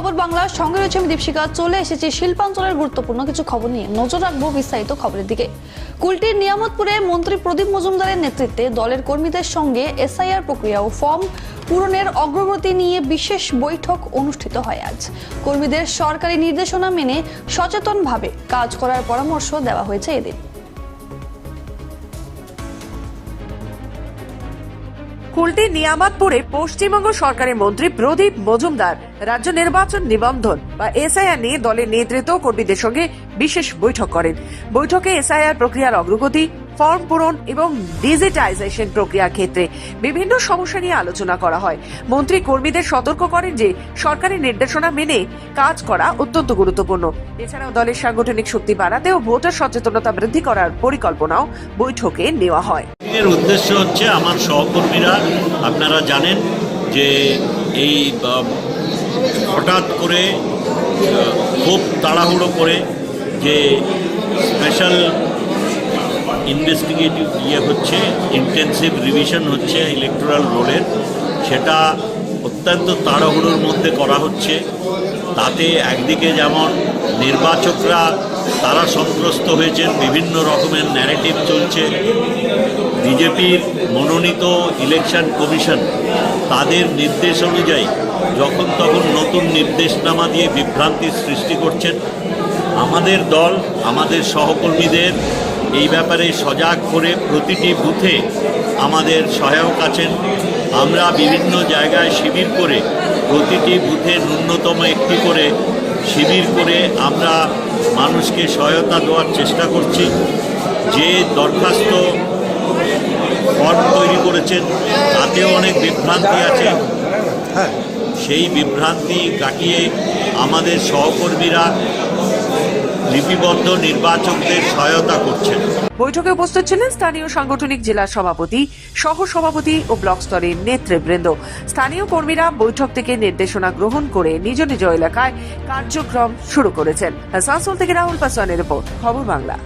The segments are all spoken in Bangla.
খবর বাংলা সঙ্গে রয়েছে আমি দীপশিকা চলে এসেছি শিল্পাঞ্চলের গুরুত্বপূর্ণ কিছু খবর নিয়ে। নজর রাখব বিস্তারিত খবরের দিকে। কুলটির নিয়ামতপুরে মন্ত্রী প্রদীপ মজুমদারের নেতৃত্বে দলের কর্মীদের সঙ্গে এসআইআর প্রক্রিয়া ও ফর্ম পূরণের অগ্রগতি নিয়ে বিশেষ বৈঠক অনুষ্ঠিত হয় আজ। কর্মীদের সরকারি নির্দেশনা মেনে সচেতনভাবে কাজ করার পরামর্শ দেওয়া হয়েছে এদিন। কুলটি নিয়ামতপুরে পশ্চিমবঙ্গ সরকারের মন্ত্রী প্রদীপ মজুমদার রাজ্য নির্বাচন নিবন্ধন বা এসআইআর নিয়ে দলের নেতৃত্ব কর্মীদের সঙ্গে বিশেষ বৈঠক করেন। বৈঠকে এসআইআর প্রক্রিয়ার অগ্রগতি, ফর্ম পূরণ এবং ডিজিটাইজেশন প্রক্রিয়ার ক্ষেত্রে বিভিন্ন সমস্যা নিয়ে আলোচনা করা হয়। মন্ত্রী কর্মীদের সতর্ক করেন যে সরকারি নির্দেশনা মেনে কাজ করা অত্যন্ত গুরুত্বপূর্ণ। এছাড়াও দলের সাংগঠনিক শক্তি বাড়াতে ও ভোটার সচেতনতা বৃদ্ধি করার পরিকল্পনাও বৈঠকে নেওয়া হয়। এর উদ্দেশ্য হচ্ছে আমার সহকর্মীরা, আপনারা জানেন যে এই হঠাৎ করে খুব তাড়াহুড়ো করে যে স্পেশাল ইনভেস্টিগেটিভ ইয়ে হচ্ছে, ইন্টেন্সিভ রিভিশন হচ্ছে ইলেকট্রাল রোলের। সেটা অত্যন্ত তাড়াহুড়োর মধ্যে করা হচ্ছে। তাতে একদিকে যেমন নির্বাচকরা তারা সন্ত্রস্ত হয়েছেন, বিভিন্ন রকমের ন্যারেটিভ চলছে। বিজেপির মনোনীত ইলেকশন কমিশন তাদের নির্দেশ অনুযায়ী যখন তখন নতুন নির্দেশনামা দিয়ে বিভ্রান্তির সৃষ্টি করছেন। আমাদের দল, আমাদের সহকর্মীদের এই ব্যাপারে সজাগ করে প্রতিটি বুথে আমাদের সহায়ক আছেন। আমরা বিভিন্ন জায়গায় শিবির করে প্রতিটি বুথে ন্যূনতম একটি করে শিবির করে আমরা মানুষকে সহায়তা দেওয়ার চেষ্টা করছি। যে দরখাস্ত ফর্ম তৈরি করেছেন তাতেও অনেক বিভ্রান্তি আছে। সেই বিভ্রান্তি কাটিয়ে আমাদের সহকর্মীরা লিপিবদ্ধ নির্বাচকদের সহায়তা করছেন। বৈঠকে উপস্থিত ছিলেন স্থানীয় সাংগঠনিক জেলা সভাপতি, সহ সভাপতি ও ব্লক স্তরের নেতৃবৃন্দ। স্থানীয় কর্মীরা বৈঠক থেকে নির্দেশনা গ্রহণ করে নিজ নিজ এলাকায় কার্যক্রম শুরু করেছেন। আসানসোল থেকে রাহুল পাসওয়ানের রিপোর্ট, খবর বাংলা।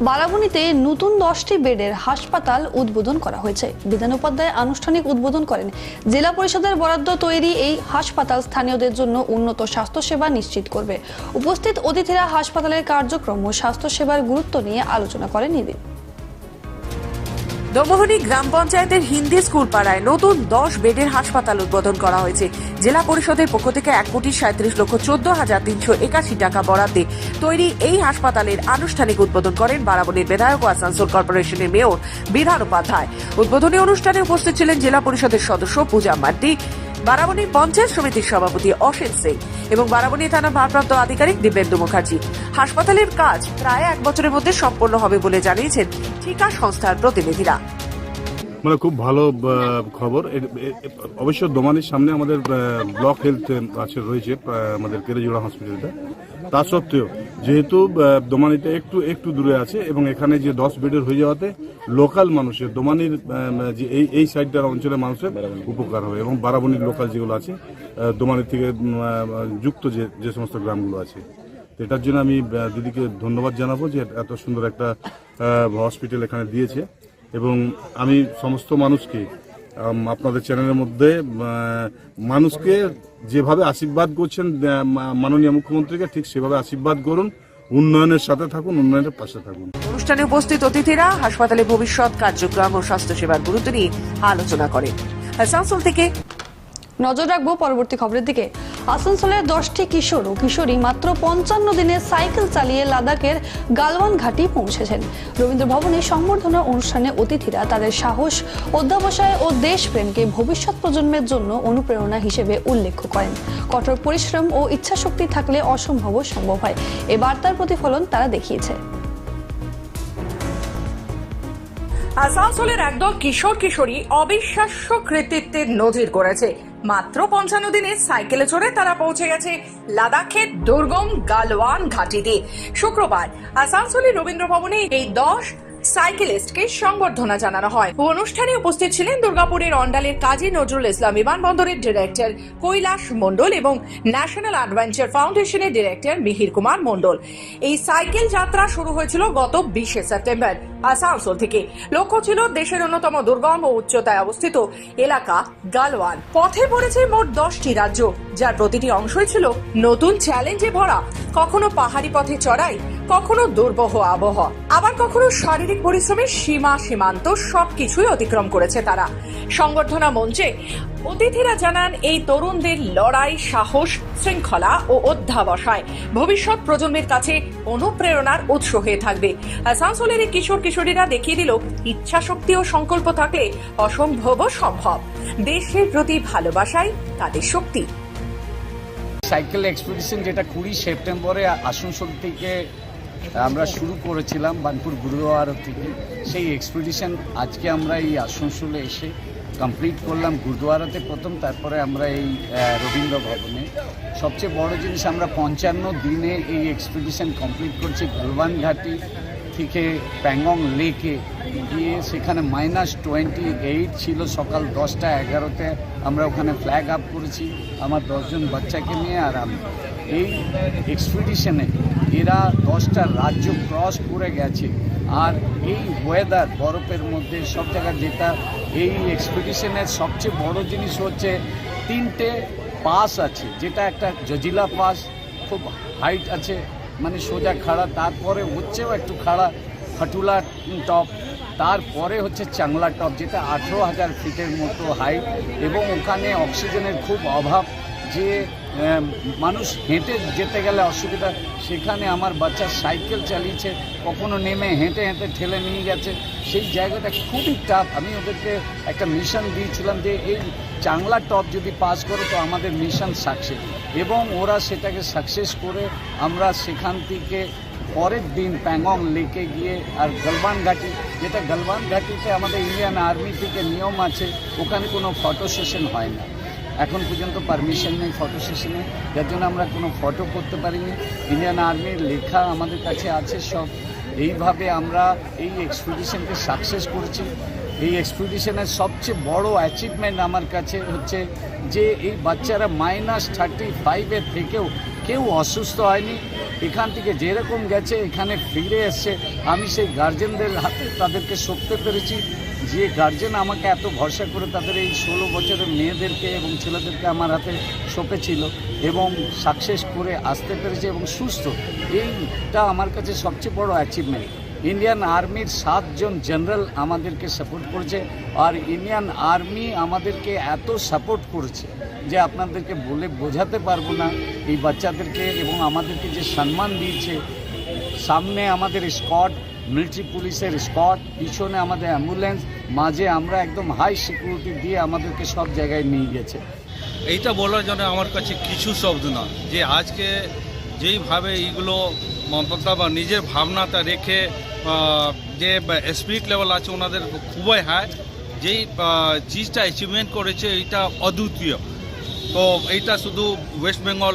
বারাবণীতে নতুন দশটি বেডের হাসপাতাল উদ্বোধন করা হয়েছে। বিধান উপাধ্যায় আনুষ্ঠানিক উদ্বোধন করেন। জেলা পরিষদের বরাদ্দ তৈরি এই হাসপাতাল স্থানীয়দের জন্য উন্নত স্বাস্থ্যসেবা নিশ্চিত করবে। উপস্থিত অতিথিরা হাসপাতালের কার্যক্রম ও স্বাস্থ্যসেবার গুরুত্ব নিয়ে আলোচনা করেন এদিন। দমোহনী গ্রাম পঞ্চায়েতের হিন্দি স্কুল পাড়ায় নতুন দশ বেডের হাসপাতাল উদ্বোধন করা হয়েছে। জেলা পরিষদের পক্ষ থেকে এক কোটি সাঁত্রিশ লক্ষ চোদ্দ হাজার তিনশো একাশি টাকা বরাদ্দে তৈরি এই হাসপাতালের আনুষ্ঠানিক উদ্বোধন করেন বারাবণীর বিধায়ক ও আসানসোল কর্পোরেশনের মেয়র বিধান উপাধ্যায়। উদ্বোধনী অনুষ্ঠানে উপস্থিত ছিলেন জেলা পরিষদের সদস্য পূজা মাড্ডি বারাবণী পঞ্চায়েত সমিতির সভাপতি অসিত সিং এবং বারাবণী থানার ভারপ্রাপ্ত আধিকারিক দিব্যেন্দু মুখার্জি। হাসপাতালের কাজ প্রায় এক বছরের মধ্যে সম্পন্ন হবে বলে জানিয়েছেন ঠিকা সংস্থার প্রতিনিধিরা। মানে খুব ভালো খবর। অবশ্য দোমানির সামনে আমাদের ব্লক হেলথ আছে, রয়েছে আমাদের কেরেজোড়া হসপিটালটা। তা সত্ত্বেও, যেহেতু দোমানিটা একটু একটু দূরে আছে এবং এখানে যে দশ বেডের হয়ে যাওয়াতে লোকাল মানুষের, দোমানির যে এই এই সাইডটার অঞ্চলের মানুষের উপকার হবে এবং বারাবণীর লোকাল যেগুলো আছে দোমানির থেকে যুক্ত যে যে সমস্ত গ্রামগুলো আছে। এটার জন্য আমি দিদিকে ধন্যবাদ জানাব যে এত সুন্দর একটা হসপিটাল এখানে দিয়েছে। এবং আমি সমস্ত মানুষকে আপনাদের চ্যানেলের মধ্যে মানুষকে যেভাবে আশীর্বাদ করছেন মা- মাননীয় মুখ্যমন্ত্রীকে ঠিক সেভাবে আশীর্বাদ করুন উন্নয়নের সাথে থাকুন উন্নয়নের পাশে থাকুন। অনুষ্ঠানে উপস্থিত অতিথিরা হাসপাতালে ভবিষ্যৎ কার্যক্রম ও স্বাস্থ্যসেবার গুরুত্ব নিয়ে আলোচনা করেন। আসানসোল থেকে নজর রাখব পরবর্তী খবরের দিকে। আসানসোলের দশটি কিশোর ও কিশোরী মাত্র পঞ্চান্ন দিনে সাইকেল চালিয়ে লাদাখের গালওয়ান ঘাটি পৌঁছেছেন। রবীন্দ্র ভবনে সংবর্ধনা অনুষ্ঠানে অতিথিরা তাদের সাহস, অধ্যাবসায় ও দেশপ্রেমকে ভবিষ্যৎ প্রজন্মের জন্য অনুপ্রেরণা হিসেবে উল্লেখ করেন। কঠোর পরিশ্রম ও ইচ্ছাশক্তি থাকলে অসম্ভবও সম্ভব হয়। এ বার্তার প্রতিফলন তারা দেখিয়েছে। আসানসোলের একদল কিশোর কিশোরী অবিশ্বাস্য কৃতিত্বের নজির করেছে মাত্র পঞ্চান্ন দিনে সাইকেলে চড়ে তারা পৌঁছে গেছে লাদাখের দুর্গম গালওয়ান ঘাটিতে। শুক্রবার আসানসোলের রবীন্দ্র ভবনে এই দশ সাইকেলিস্টকে সংবর্ধনা জানানো হয়। অনুষ্ঠানে উপস্থিত ছিলেন দুর্গাপুরের অন্ডালের কাজী নজরুল ইসলাম বিমানবন্দরের ডিরেক্টর কৈলাস মণ্ডল এবং ন্যাশনাল অ্যাডভেঞ্চার ফাউন্ডেশনের ডিরেক্টর মিহির কুমার মণ্ডল। এই সাইকেল যাত্রা শুরু হয়েছিল গত বিশে সেপ্টেম্বর। আসানসোল থেকে। লক্ষ্য ছিল দেশের অন্যতম দুর্গম ও উচ্চতায় অবস্থিত এলাকা গালওয়ান। পথে পড়েছে মোট দশটি রাজ্য, যার প্রতিটি অংশই ছিল নতুন চ্যালেঞ্জে ভরা। কখনো পাহাড়ি পথে চড়াই, কখনো দুর্বহ আবহাওয়া আবার কখনো শারীরিক পরিশ্রমের সীমা সীমান্ত সবকিছুই অতিক্রম করেছে তারা। সংবর্ধনা মঞ্চে অতিথিরা জানান, এই তরুণদের লড়াই, সাহস, শৃঙ্খলা ও অধ্যাবসায় ভবিষ্যৎ প্রজন্মের কাছে অনুপ্রেরণার উৎস হয়ে থাকবে। আসানসোলের এই কিশোর কিশোরীরা দেখিয়ে দিল ইচ্ছা শক্তি ও সংকল্প থাকলে অসম্ভবও সম্ভব। দেশের প্রতি ভালোবাসাই তাদের শক্তি। সাইকেল এক্সপিডিশন যেটা কুড়ি সেপ্টেম্বরে আসানসোল থেকে আমরা শুরু করেছিলাম, বানপুর গুরুদুয়ারা থেকে। সেই এক্সপিডিশন আজকে আমরা এই আসানসোলে এসে কমপ্লিট করলাম। গুরুদুয়ারাতে প্রথম, তারপরে আমরা এই রবীন্দ্র ভবনে। সবচেয়ে বড় জিনিস, আমরা পঞ্চান্ন দিনে এই এক্সপিডিশন কমপ্লিট করছি। গালওয়ান ঘাটি থেকে প্যাংগং লেকে। গিয়ে সেখানে মাইনাস টোয়েন্টি এইট ছিল সকাল দশটা এগারোতে। আমরা ওখানে ফ্ল্যাগ আপ করেছি। আমার দশজন বাচ্চাকে নিয়ে আর আমি। এই এক্সপিডিশনে এরা দশটা রাজ্য ক্রস করে গেছে। আর এই ওয়েদার বরফের মধ্যে সব জায়গায় যেটা এই এক্সপিডিশনের সবচেয়ে বড় জিনিস হচ্ছে তিনটে পাস আছে। যেটা একটা জজিলা পাস খুব হাইট আছে। মানে সোজা খাড়া, তারপরে হচ্ছেও একটু খাড়া, ফাটুলা টপ, তারপরে হচ্ছে চাংলা টপ, যেটা আঠেরো হাজার ফিটের মতো হাইট এবং ওখানে অক্সিজেনের খুব অভাব যে মানুষ হেঁটে যেতে গেলে অসুবিধা। সেখানে আমার বাচ্চা সাইকেল চালিয়েছে, কখনো নেমে হেঁটে হেঁটে ঠেলে নিয়ে গেছে। সেই জায়গাটা খুবই টাফ আমি ওদেরকে একটা মিশন দিয়েছিলাম যে, এই চাংলা টপ যদি পাস করে, তো আমাদের মিশন সাকসেস এবং ওরা সেটাকে সাকসেস করে আমরা সেখান থেকে পরের দিন প্যাংগং লেকে গিয়ে আর গলবান ঘাটি যেটা গলবান ঘাটিতে আমাদের ইন্ডিয়ান আর্মি থেকে নিয়ম আছে, ওখানে কোনো ফটো সেশন হয় না। এখন পর্যন্ত পারমিশন নেই ফটো সেশনে যার জন্য আমরা কোনো ফটো করতে পারিনি। ইন্ডিয়ান আর্মির লেখা আমাদের কাছে আছে সব। এইভাবে আমরা এই এক্সপিডিশনকে সাকসেস করেছি। এই এক্সপিডিশনের সবচেয়ে বড় অ্যাচিভমেন্ট আমার কাছে হচ্ছে যে এই বাচ্চারা মাইনাস থার্টি ফাইভের থেকেও কেউ অসুস্থ হয়নি। এখান থেকে যেরকম গেছে, এখানে ফিরে এসছে। আমি সেই গার্জেনদের হাতে তাদেরকে সঁপতে পেরেছি। যে গার্জেন আমাকে এত ভরসা করে তাদের এই ষোলো বছরের মেয়েদেরকে এবং ছেলেদেরকে আমার হাতে সঁপেছিল এবং সাকসেস করে আসতে পেরেছে এবং সুস্থ। এইটা আমার কাছে সবচেয়ে বড় অ্যাচিভমেন্ট ইন্ডিয়ান আর্মির সাতজন জেনারেল আমাদেরকে সাপোর্ট করছে আর ইন্ডিয়ান আর্মি আমাদেরকে এত সাপোর্ট করছে যে আপনাদেরকে বলে বোঝাতে পারব না। এই বাচ্চাদেরকে এবং আমাদেরকে যে সম্মান দিয়েছে, সামনে আমাদের স্কট মিলিটারি পুলিশের স্কট পিছনে আমাদের অ্যাম্বুলেন্স মাঝে আমরা একদম হাই সিকিউরিটি দিয়ে আমাদেরকে সব জায়গায় নিয়ে গেছে। এইটা বলার জন্য আমার কাছে কিছু শব্দ না যে আজকে যেইভাবে এইগুলো মতলব নিজের ভাবনাটা রেখে যে স্পিরিট লেভেল আছে ওনাদের খুবই হাই যেই চিজটা অ্যাচিভমেন্ট করেছে এইটা অদ্বিতীয়। তো এইটা শুধু ওয়েস্ট বেঙ্গল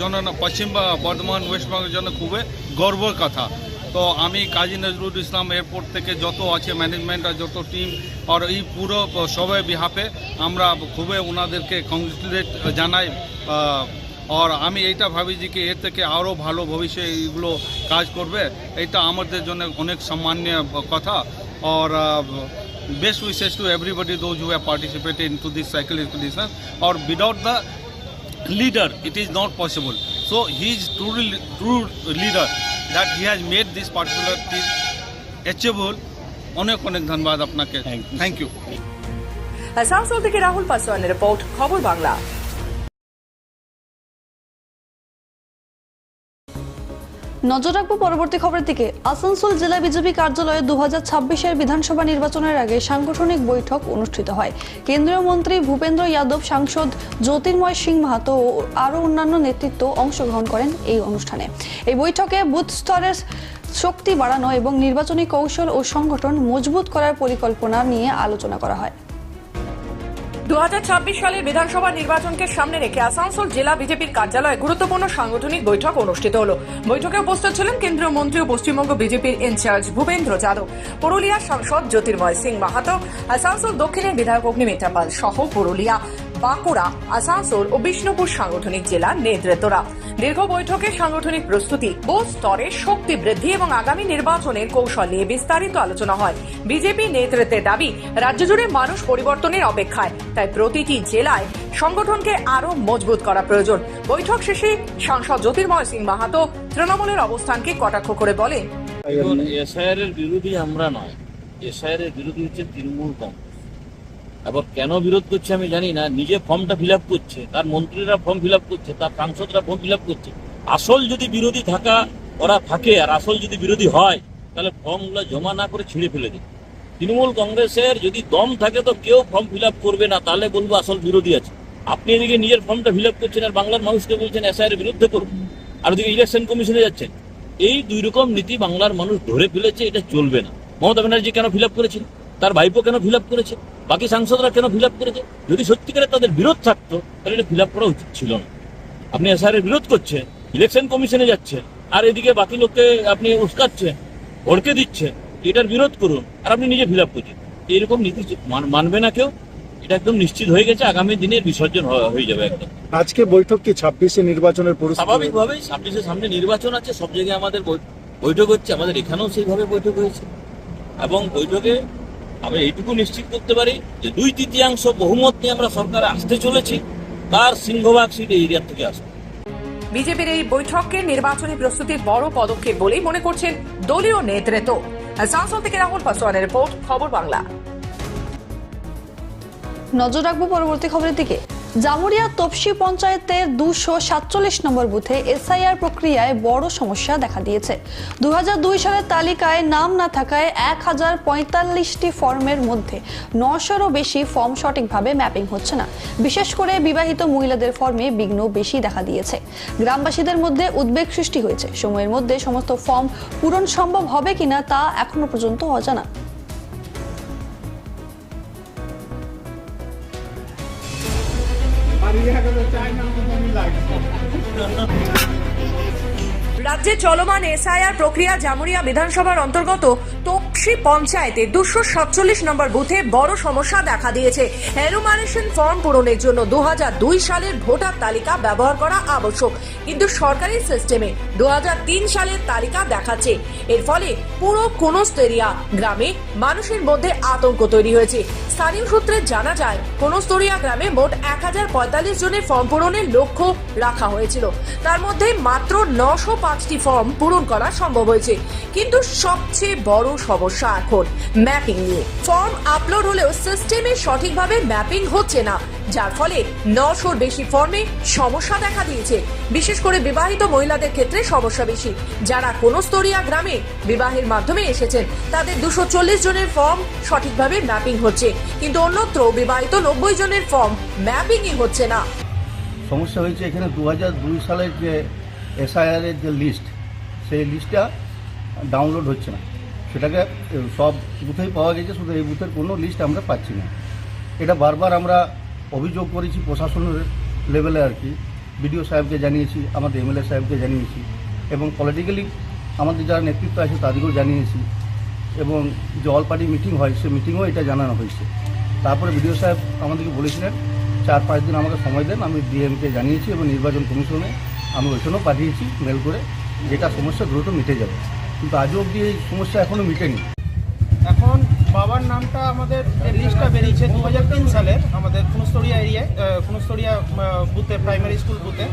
জন্য পশ্চিম বর্ধমান ওয়েস্ট বেঙ্গলের জন্য খুবই গর্বর কথা। তো আমি কাজী নজরুল ইসলাম এয়ারপোর্ট থেকে যত আছে ম্যানেজমেন্ট আর যত টিম আর এই পুরো সবাই বিহাফে আমরা খুবই ওনাদেরকে কংগ্রেচুলেট জানাই আর আমি এইটা ভাবি যে কি এর থেকে আরও ভালো ভবিষ্যে এইগুলো কাজ করবে এটা আমাদের জন্য অনেক সম্মান্য কথা আর best wishes to everybody those who have participated in to this cycle expedition R without the leader it is not possible so he is truly true leader that he has made this particular thing achievable অনেক অনেক ধন্যবাদ আপনাকে থ্যাংক ইউ আসানসোল থেকে রাহুল পাসওয়ানের রিপোর্ট খবর বাংলা নজর রাখব পরবর্তী খবরের দিকে। আসানসোল জেলা বিজেপি কার্যালয়ে দু হাজার বিধানসভা নির্বাচনের আগে সাংগঠনিক বৈঠক অনুষ্ঠিত হয়। কেন্দ্রীয় মন্ত্রী ভূপেন্দ্র যাদব সাংসদ জ্যোতির্ময় সিং মাহাতো ও আরও অন্যান্য নেতৃত্ব অংশগ্রহণ করেন এই অনুষ্ঠানে। এই বৈঠকে বুথ স্তরের শক্তি বাড়ানো এবং নির্বাচনী কৌশল ও সংগঠন মজবুত করার পরিকল্পনা নিয়ে আলোচনা করা হয়। দু হাজার ছাব্বিশ সালের বিধানসভা নির্বাচনকে সামনে রেখে আসানসোল জেলা বিজেপির কার্যালয়ে গুরুত্বপূর্ণ সাংগঠনিক বৈঠক অনুষ্ঠিত হল। বৈঠকে উপস্থিত ছিলেন কেন্দ্রীয় মন্ত্রী ও পশ্চিমবঙ্গ বিজেপির ইনচার্জ ভূপেন্দ্র যাদব, পুরুলিয়ার সাংসদ জ্যোতির্ময় সিং মাহাতো, আসানসোল দক্ষিণের বিধায়ক অগ্নিমিত্রা পাল সহ পুরুলিয়া, বাঁকুড়া, আসানসোল ও বিষ্ণুপুর সাংগঠনিক জেলার নেতৃত্বরা। দীর্ঘ বৈঠকে সাংগঠনিক প্রস্তুতি বুথ স্তরে শক্তি বৃদ্ধি এবং আগামী নির্বাচনের কৌশল নিয়ে বিস্তারিত আলোচনা হয়। বিজেপি নেতৃত্বের দাবি, রাজ্য জুড়ে মানুষ পরিবর্তনের অপেক্ষায়। তাই প্রতিটি জেলায় সংগঠনকে আরও মজবুত করা প্রয়োজন। বৈঠক শেষে সাংসদ জ্যোতির্ময় সিং মাহাতো তৃণমূলের অবস্থানকে কটাক্ষ করে বলেন। এসআইআর এর বিরোধী আমরা নয়। এসআইআর এর বিরোধী হচ্ছে তৃণমূল কংগ্রেস। এবার কেন বিরোধ করছে আমি জানি না, নিজে ফর্মটা ফিল করছে, তার মন্ত্রীরা ফর্ম ফিল করছে, তার সাংসদরা ফর্ম ফিল করছে। আসল যদি বিরোধী থাকা, ওরা থাকে, আর আসল যদি বিরোধী হয়, তাহলে ফর্মগুলো জমা না করে ছিঁড়ে ফেলে দিন। তৃণমূল কংগ্রেসের যদি দম থাকে তো কেউ ফর্ম ফিল করবে না, তাহলে বলব আসল বিরোধী আছে। আপনি এদিকে নিজের ফর্মটা ফিল করছেন আর বাংলার মানুষকে বলছেন এসআইআর এর বিরুদ্ধে করুন, আর ওদিকে ইলেকশন কমিশনে যাচ্ছেন। এই দুই রকম নীতি বাংলার মানুষ ধরে ফেলেছে, এটা চলবে না। মমতা ব্যানার্জি কেন ফিল করেছিল? তার ভাইপো কেন ফিল আপ করেছে? বাকি সাংসদরা কেন ফিল করেছে? যদি সত্যিকারে তাদের বিরোধ থাকতো তাহলে এটা ফিল করা উচিত ছিল না। আপনি এসআর বিরোধ করছে ইলেকশন কমিশনে যাচ্ছে আর এদিকে বাকি লোককে আপনি উস্কাচ্ছেন ভড়কে দিচ্ছে এটার বিরোধ করুন আর আপনি নিজে ফিল আপ করছেন। এরকম নীতি মানবে না কেউ এটা একদম নিশ্চিত হয়ে গেছে আগামী দিনের বিসর্জন হয়ে যাবে একদম। আজকে বৈঠক কি ছাব্বিশে নির্বাচনের স্বাভাবিকভাবেই ছাব্বিশের সামনে নির্বাচন আছে সব জায়গায় আমাদের বৈঠক হচ্ছে আমাদের এখানেও সেইভাবে বৈঠক হয়েছে। এবং বৈঠকে আমি এইটুকু নিশ্চিত করতে পারি যে দুই তৃতীয়াংশ বহুমত নিয়ে আমরা সরকারে আসতে চলেছি তার সিংহভাগ সিট এই এরিয়ার থেকে আসবে। বিজেপির এই বৈঠককে নির্বাচনী প্রস্তুতির বড় পদক্ষেপ বলেই মনে করছেন দলীয় নেতৃত্ব। আসানসোল থেকে রাহুল পাসওয়ানের রিপোর্ট খবর বাংলা। নজর রাখব পরবর্তী খবরের দিকে। জামুরিয়া তপসি পঞ্চায়েতের দুশো সাতচল্লিশ নম্বর বুথে এসআইআর প্রক্রিয়ায় বড় সমস্যা দেখা দিয়েছে। দু হাজার দুই সালের তালিকায় নাম না থাকায় এক হাজার পঁয়তাল্লিশটি ফর্মের মধ্যে নশোরও বেশি ফর্ম সঠিকভাবে ম্যাপিং হচ্ছে না। বিশেষ করে বিবাহিত মহিলাদের ফর্মে বিঘ্ন বেশি দেখা দিয়েছে। গ্রামবাসীদের মধ্যে উদ্বেগ সৃষ্টি হয়েছে। সময়ের মধ্যে সমস্ত ফর্ম পূরণ সম্ভব হবে কিনা তা এখনও পর্যন্ত অজানা। রাজ্যে চলমান এসআইআর প্রক্রিয়া জামুরিয়া বিধানসভার অন্তর্গত তপসি পঞ্চায়েতে দুশো সাতচল্লিশ নম্বর বুথে বড় সমস্যা দেখা দিয়েছে। এনুমারেশন ফর্ম পূরণের জন্য দু দুই সালের ভোটার তালিকা ব্যবহার করা আবশ্যক। কিন্তু সরকারি সিস্টেমে দু হাজার তিন সালের তালিকা দেখাচ্ছে। এর ফলে পুরো কোনস্তরিয়া গ্রামে মানুষের মধ্যে আতঙ্ক তৈরি হয়েছে। স্থানীয় সূত্রে জানা যায়, কোনস্তরিয়া গ্রামে মোট এক হাজার পঁয়তাল্লিশ জনের ফর্ম পূরণের লক্ষ্য রাখা হয়েছিল। তার মধ্যে মাত্র নশো পাঁচটি ফর্ম পূরণ করা সম্ভব হয়েছে। কিন্তু সবচেয়ে বড় সমস্যা এখন ম্যাপিং নিয়ে। ফর্ম আপলোড হলেও সিস্টেমে সঠিকভাবে ম্যাপিং হচ্ছে না। যার ফলে নশোর বেশি ফর্মে সমস্যা দেখা দিয়েছে। বিশেষ করে বিবাহিত মহিলাদের ক্ষেত্রে সমস্যা বেশি। যারা কোনো স্তরিয়া গ্রামে বিবাহের মাধ্যমে এসেছেন, তাদের দুশো চল্লিশ জনের ফর্ম সঠিকভাবে ম্যাপিং হচ্ছে। কিন্তু অন্যত্র বিবাহিত নব্বই জনের ফর্ম ম্যাপিংই হচ্ছে না। সমস্যা হয়েছে এখানে দু সালের যে এসআইআরের যে লিস্ট সেই লিস্টটা ডাউনলোড হচ্ছে না। সেটাকে সব বুথেই পাওয়া গেছে, শুধু এই বুথের কোনো লিস্ট আমরা পাচ্ছি না। এটা বারবার আমরা অভিযোগ করেছি প্রশাসনের লেভেলে আর কি। বিডিও সাহেবকে জানিয়েছি, আমাদের এমএলএ সাহেবকে জানিয়েছি এবং পলিটিক্যালি আমাদের যারা নেতৃত্ব আছে তাদেরকেও জানিয়েছি এবং যে অল পার্টি মিটিং হয়, সে মিটিংও এটা জানানো হয়েছে। তারপরে বিডিও সাহেব আমাদেরকে বলেছিলেন, চার, পাঁচ দিন আমাকে সময় দেন, আমি ডিএমকে জানিয়েছি এবং নির্বাচন কমিশনে আমি ওইখানেও পাঠিয়েছি মেল করে, যেটা সমস্যা দ্রুত মিটে যাবে। কিন্তু আজও অবধি এই সমস্যা এখনও মিটেনি। এখন বাবার নামটা আমাদের লিস্টটা বেরিয়েছে দু হাজার তিন সালের আমাদের কুনস্তরিয়া এরিয়ায় কুনস্তরিয়া বুথে প্রাইমারি স্কুল বুথে।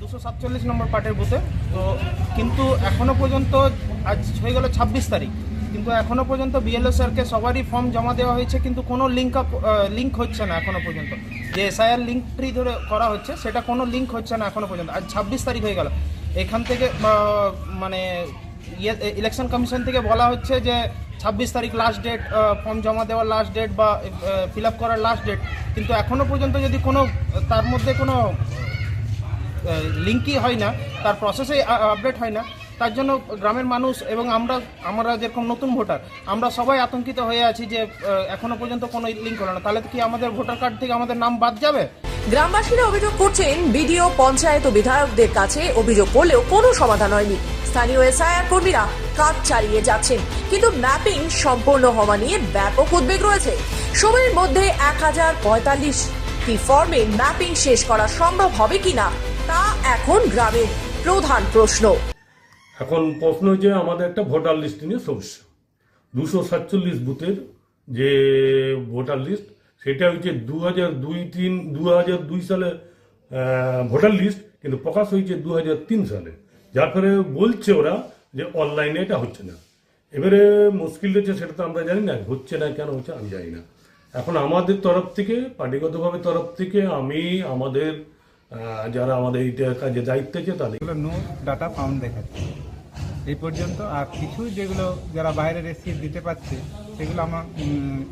দুশো সাতচল্লিশ নম্বর পার্টের বুথে। তো কিন্তু এখনও পর্যন্ত আজ হয়ে গেল ছাব্বিশ তারিখ। কিন্তু এখনও পর্যন্ত বিএলও স্যারকে সবারই ফর্ম জমা দেওয়া হয়েছে, কিন্তু কোনো লিঙ্ক আপ লিঙ্ক হচ্ছে না এখনও পর্যন্ত। যে এসআইআর লিঙ্ক ট্রি ধরে করা হচ্ছে, সেটা কোনো লিঙ্ক হচ্ছে না এখনও পর্যন্ত। আজ ছাব্বিশ তারিখ হয়ে গেল। এখান থেকে মানে ইয়ে ইলেকশন কমিশন থেকে বলা হচ্ছে যে, ছাব্বিশ তারিখ লাস্ট ডেট ফর্ম জমা দেওয়ার লাস্ট ডেট বা ফিল করার লাস্ট ডেট কিন্তু এখনও পর্যন্ত যদি কোনো, তার মধ্যে কোনো লিঙ্কই হয় না, তার প্রসেসে আপডেট হয় না, তার জন্য গ্রামের মানুষ এবং আমরা আমরা যেরকম নতুন ভোটার, আমরা সবাই আতঙ্কিত হয়ে আছি যে এখনও পর্যন্ত কোনো লিঙ্ক হলো না। তাহলে কি আমাদের ভোটার কার্ড থেকে আমাদের নাম বাদ যাবে? গ্রামবাসীরা অভিযোগ করছেন, বিডিও, পঞ্চায়েত ও বিধায়কদের কাছে অভিযোগ করলেও কোনো সমাধান হয়নি। স্থানীয় এসআইআর কর্মীরা কাজ চালিয়ে যাচ্ছেন, কিন্তু ম্যাপিং সম্পূর্ণ হওয়া নিয়ে ব্যাপক উদ্বেগ রয়েছে। সময়ের মধ্যে এক হাজার পঁয়তাল্লিশ কি ফর্মে ম্যাপিং শেষ করা সম্ভব হবে কিনা, তা এখন গ্রামের প্রধান প্রশ্ন। এখন প্রশ্ন যে আমাদের একটা ভোটার লিস্ট নিয়ে সমস্যা। দুশো সাতচল্লিশ বুথের যে ভোটার লিস্ট সেটা হচ্ছে দু হাজার দুই তিন দু হাজার দুই সালে ভোটার লিস্ট, কিন্তু প্রকাশ হয়েছে দু হাজার তিন সালে। যার ফলে বলছে ওরা যে অনলাইনে এটা হচ্ছে না। এবারে মুশকিল হচ্ছে সেটা তো আমরা জানি না, হচ্ছে না, কেন হচ্ছে আমি জানি না। এখন আমাদের তরফ থেকে, পার্টিগতভাবে তরফ থেকে আমি, আমাদের যারা আমাদের এইটা কাজে দায়িত্ব আছে তাদের নো ডাটা ফাউন্ড দেখাচ্ছে। এই পর্যন্ত আর কিছু যেগুলো যারা বাইরের এসে দিতে পারছে সেগুলো আমার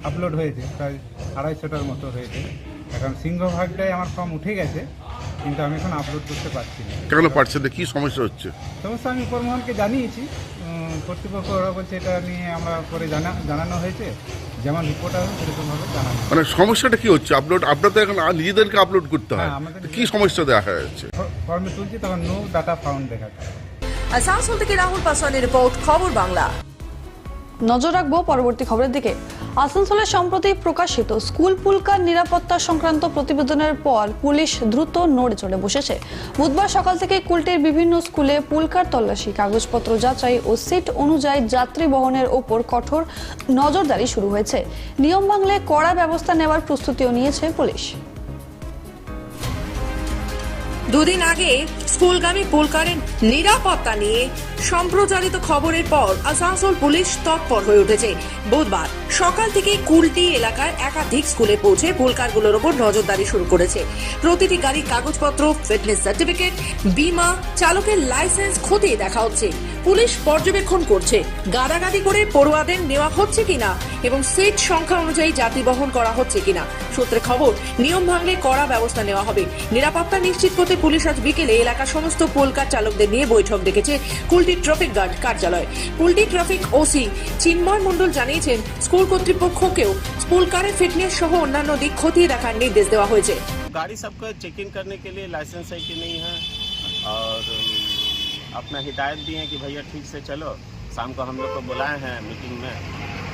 আপলোড হয়েছে প্রায় আড়াইশোটার মতো হয়েছে। এখন সিংহভাগটাই আমার ফর্ম উঠে গেছে কিন্তু আমি এখন আপলোড করতে পারছি না। কেন পারছেন না? কি সমস্যা হচ্ছে? সমস্যা আমি উপরমহলকে জানিয়েছি কর্তৃপক্ষ ওরা বলছে এটা নিয়ে আমরা পরে জানা জানানো হয়েছে যেমন রিপোর্ট আসবে সেরকমভাবে জানানো মানে সমস্যাটা কি হচ্ছে? আপলোড আপনাদের এখন নিজেদেরকে আপলোড করতে হয়। হ্যাঁ, আমাদের তো কি সমস্যা দেখা যাচ্ছে? ফর্মে তুলছি তখন নো ডাটা ফাউন্ড দেখাচ্ছে আসানসোল থেকে রাহুল পাসওয়ানের রিপোর্ট খবর বাংলা। নজর রাখব পরবর্তী খবরের দিকে। আসানসোলে সম্প্রতি প্রকাশিত স্কুল পুলকার নিরাপত্তা সংক্রান্ত প্রতিবেদনের পর পুলিশ দ্রুত নড়ে চড়ে বসেছে। বুধবার সকাল থেকে কুলটির বিভিন্ন স্কুলে পুলকার তল্লাশি, কাগজপত্র যাচাই ও সিট অনুযায়ী যাত্রী বহনের ওপর কঠোর নজরদারি শুরু হয়েছে। নিয়ম ভাঙলে কড়া ব্যবস্থা নেওয়ার প্রস্তুতিও নিয়েছে পুলিশ। দুদিন আগে স্কুলগামী পুলকারের নিরাপত্তা নিয়ে সম্প্রচারিত খবরের পর আসানসোল পুলিশ তৎপর হয়ে উঠেছে। বুধবার সকাল থেকে কুলটি এলাকার একাধিক স্কুলে পৌঁছে পুলকারগুলোর ওপর নজরদারি শুরু করেছে। প্রতিটি গাড়ির কাগজপত্র, ফিটনেস সার্টিফিকেট, বিমা, চালকের লাইসেন্স খতিয়ে দেখা হচ্ছে। পুলিশ পর্যবেক্ষণ করছে, গাদাগাদি করে পড়ুয়াদের নেওয়া হচ্ছে কিনা এবং সিট সংখ্যা অনুযায়ী যাত্রী বহন করা হচ্ছে কিনা। সূত্রে খবর, নিয়ম ভাঙলে কড়া ব্যবস্থা নেওয়া হবে। নিরাপত্তা নিশ্চিত করতে পুলিশ আজ বিকেলে এলাকার সমস্ত পোলকার চালকদের নিয়ে বৈঠক ডেকেছে কুলটি ট্রাফিক গার্ড কার্যালয় কুলটি ট্রাফিক ওসি চিন্ময় মণ্ডল জানিয়েছেন স্কুল কর্তৃপক্ষকেও স্কুল কারের ফিটনেস সহ অন্যান্য দিক খতিয়ে দেখার নির্দেশ দেওয়া হয়েছে गाड़ी सबको चेकिंग करने के लिए लाइसेंस है कि नहीं है और अम, अपना हिदायत दिए हैं कि भैया ठीक से चलो शाम को हम लोग को बुलाए हैं मीटिंग में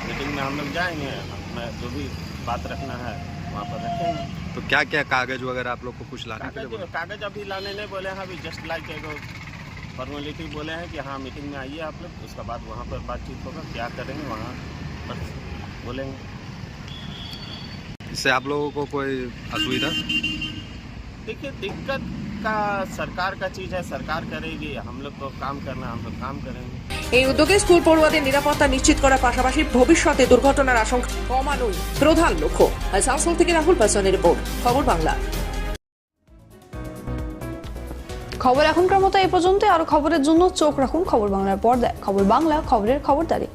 मीटिंग में हम लोग जाएंगे अपना जो भी बात रखना है वहाँ पर रखेंगे तो क्या क्या कागज़ वगैरह आप लोग को कुछ लाने के लिए कागज़? कागज़ अभी लाने नहीं बोले हैं अभी जस्ट लाइक एगो फॉर्मेलिटी बोले हैं कि हाँ मीटिंग में आइए आप लोग उसके बाद वहाँ पर बातचीत होगा क्या करेंगे वहाँ पर बोलेंगे। इससे आप लोगों को कोई असुविधा? देखिए दिक्कत का सरकार का चीज़ है सरकार करेगी हम लोग को काम करना हम लोग काम करेंगे। এই উদ্যোগে স্কুল পড়ুয়াদের নিরাপত্তা নিশ্চিত করার পাশাপাশি ভবিষ্যতে দুর্ঘটনার আশঙ্কা কমানোই প্রধান লক্ষ্য। আসানসোল থেকে রাহুল পাসওয়ানের রিপোর্ট, খবর বাংলা। খবর এখনকার মতো এ পর্যন্ত আরও খবরের জন্য চোখ রাখুন খবর বাংলার পর্দায়। খবর বাংলা, খবরের খবরদারি।